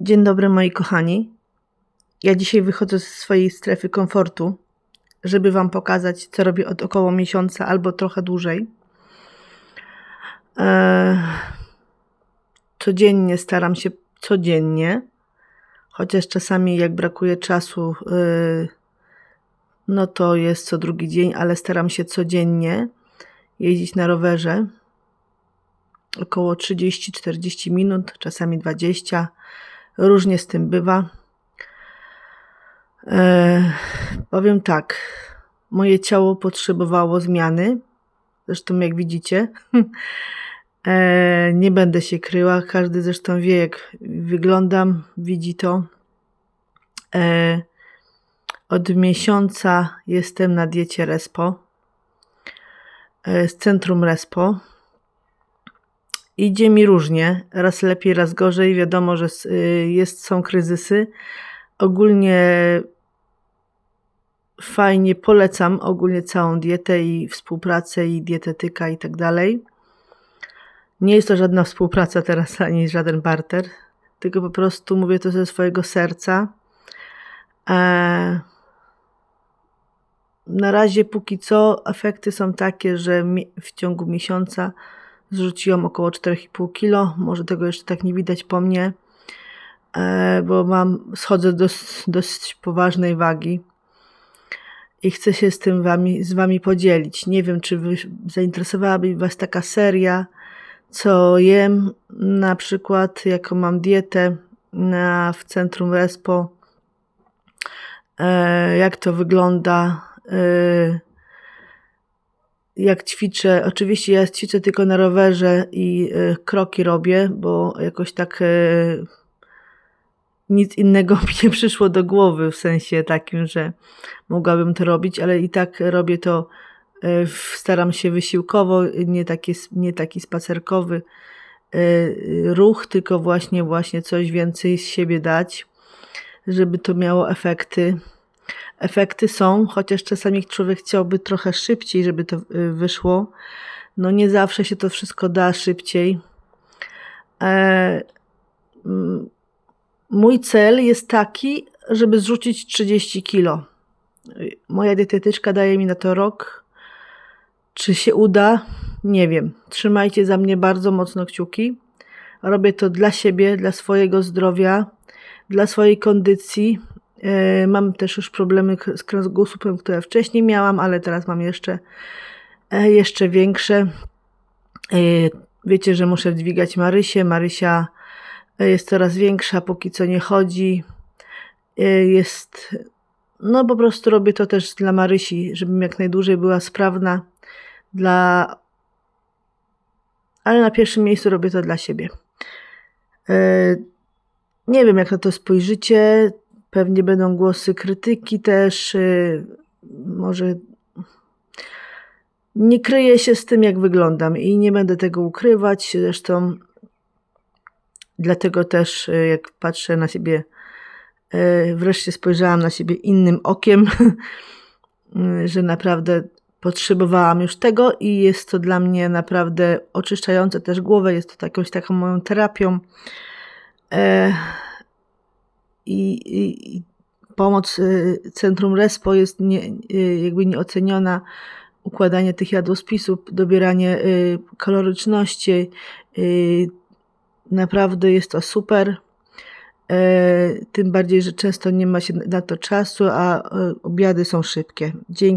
Dzień dobry moi kochani. Ja dzisiaj wychodzę ze swojej strefy komfortu, żeby Wam pokazać, co robię od około miesiąca albo trochę dłużej. Eee, codziennie staram się, codziennie, chociaż czasami jak brakuje czasu, yy, no to jest co drugi dzień, ale staram się codziennie jeździć na rowerze. Około 30-40 minut, czasami 20. Różnie z tym bywa. E, powiem tak, moje ciało potrzebowało zmiany. Zresztą, jak widzicie, e, nie będę się kryła. Każdy zresztą wie, jak wyglądam, widzi to. E, od miesiąca jestem na diecie Respo e, z centrum Respo. Idzie mi różnie, raz lepiej, raz gorzej. Wiadomo, że y, jest, są kryzysy. Ogólnie fajnie polecam ogólnie całą dietę i współpracę i dietetyka i tak dalej. Nie jest to żadna współpraca teraz ani żaden barter, tylko po prostu mówię to ze swojego serca. E, na razie póki co efekty są takie, że w ciągu miesiąca zrzuciłam około 4,5 kg. Może tego jeszcze tak nie widać po mnie, e, bo mam, schodzę do dość poważnej wagi i chcę się z tym wami, z wami podzielić. Nie wiem, czy wy, zainteresowałaby was taka seria, co jem, na przykład jaką mam dietę na, w centrum Respo, e, jak to wygląda, e, jak ćwiczę. Oczywiście ja ćwiczę tylko na rowerze i e, kroki robię, bo jakoś tak e, nic innego mi nie przyszło do głowy, w sensie takim, że mogłabym to robić, ale i tak robię to, e, staram się wysiłkowo, nie nie taki spacerkowy ruch, tylko właśnie, właśnie coś więcej z siebie dać, żeby to miało efekty. Efekty są, chociaż czasami człowiek chciałby trochę szybciej, żeby to y, wyszło. No nie zawsze się to wszystko da szybciej. E, mój cel jest taki, żeby zrzucić 30 kilo. Moja dietetyczka daje mi na to rok. Czy się uda? Nie wiem. Trzymajcie za mnie bardzo mocno kciuki. Robię to dla siebie, dla swojego zdrowia, dla swojej kondycji. E, Mam też już problemy z kręgosłupem, które wcześniej miałam, ale teraz mam jeszcze, e, jeszcze większe. E, Wiecie, że muszę dźwigać Marysię. Marysia jest coraz większa, póki co nie chodzi. Jest, no po prostu robię to też dla Marysi, żebym jak najdłużej była sprawna. Dla, ale na pierwszym miejscu robię to dla siebie. Nie wiem, jak na to spojrzycie. Pewnie będą głosy krytyki też. y, Może nie kryję się z tym, jak wyglądam i nie będę tego ukrywać. Zresztą dlatego też, y, jak patrzę na siebie, y, wreszcie spojrzałam na siebie innym okiem, że naprawdę potrzebowałam już tego i jest to dla mnie naprawdę oczyszczające też głowę. Jest to jakąś taką moją terapią. I, i, pomoc y, Centrum Respo jest nie, y, jakby nieoceniona. Układanie tych jadłospisów, dobieranie y, kaloryczności. Naprawdę jest to super. E, Tym bardziej, że często nie ma się na to czasu, a obiady są szybkie. Dzięki.